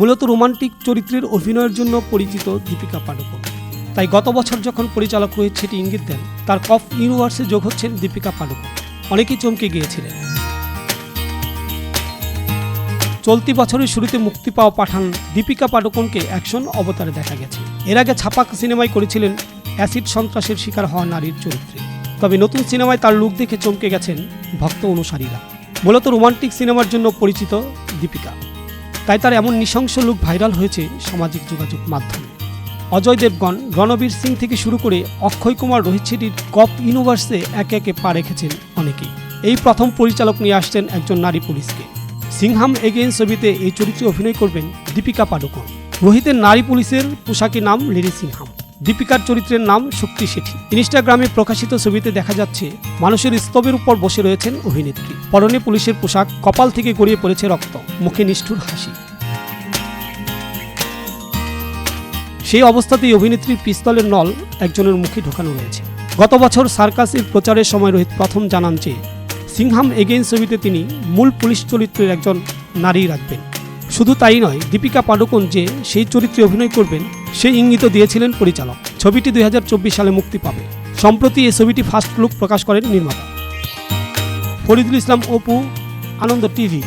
মূলত রোমান্টিক চরিত্রের অভিনয়ের জন্য পরিচিত দীপিকা পাডুকোন। তাই গত বছর যখন পরিচালক রোহিত সেটি ইঙ্গিত দেন, তার কফ ইউনিভার্সে যোগ হচ্ছেন দীপিকা পাডুকোন। অনেকেই চমকে গিয়েছিলেন। চলতি বছরের শুরুতে মুক্তি পাওয়া পাঠান দীপিকা পাডুকোনকে অ্যাকশন অবতারে দেখা গেছে। এর আগে ছাপাক সিনেমায় করেছিলেন অ্যাসিড সন্ত্রাসের শিকার হওয়া নারীর চরিত্রে। তবে নতুন সিনেমায় তার লুক দেখে চমকে গেছেন ভক্ত অনুসারীরা। মূলত রোমান্টিক সিনেমার জন্য পরিচিত দীপিকা। তাই তার এমন নৃশংস লুক ভাইরাল হয়েছে সামাজিক যোগাযোগ মাধ্যমে। অজয় দেবগণ রণবীর সিং থেকে শুরু করে অক্ষয় কুমার রোহিত শেটির কপ ইউনিভার্সে একে একে পা রেখেছেন অনেকেই। এই প্রথম পরিচালক নিয়ে আসছেন একজন নারী পুলিশকে। সিংহাম এগেইন ছবিতে এই চরিত্রে অভিনয় করবেন দীপিকা পাডুকোন। রোহিতের নারী পুলিশের পোশাকি নাম লেডি সিংহাম। দীপিকার চরিত্রের নাম শক্তি সেঠি। ইনস্টাগ্রামে প্রকাশিত ছবিতে দেখা যাচ্ছে, মানুষের স্তবের উপর বসে রয়েছেন অভিনেত্রী। পরনে পুলিশের পোশাক, কপাল থেকে গড়িয়ে পড়েছে রক্ত, মুখে নিষ্ঠুর হাসি। সেই অবস্থাতেই অভিনেত্রীর পিস্তলের নল একজনের মুখে ঢোকানো রয়েছে। গত বছর সার্কাসের প্রচারের সময় রোহিত প্রথম জানান যে, সিংহাম এগেইন ছবিতে তিনি মূল পুলিশ চরিত্রের একজন নারী রাখবেন। শুধু তাই নয়, দীপিকা পাডুকোন যে সেই চরিত্রে অভিনয় করবেন সেই ইঙ্গিত দিয়েছিলেন পরিচালক। ছবিটি দুই হাজার চব্বিশ সালে মুক্তি পাবে। সম্প্রতি এই ছবিটি ফার্স্ট লুক প্রকাশ করেন নির্মাতা। ফরিদুল ইসলাম, অপু, আনন্দ টিভি।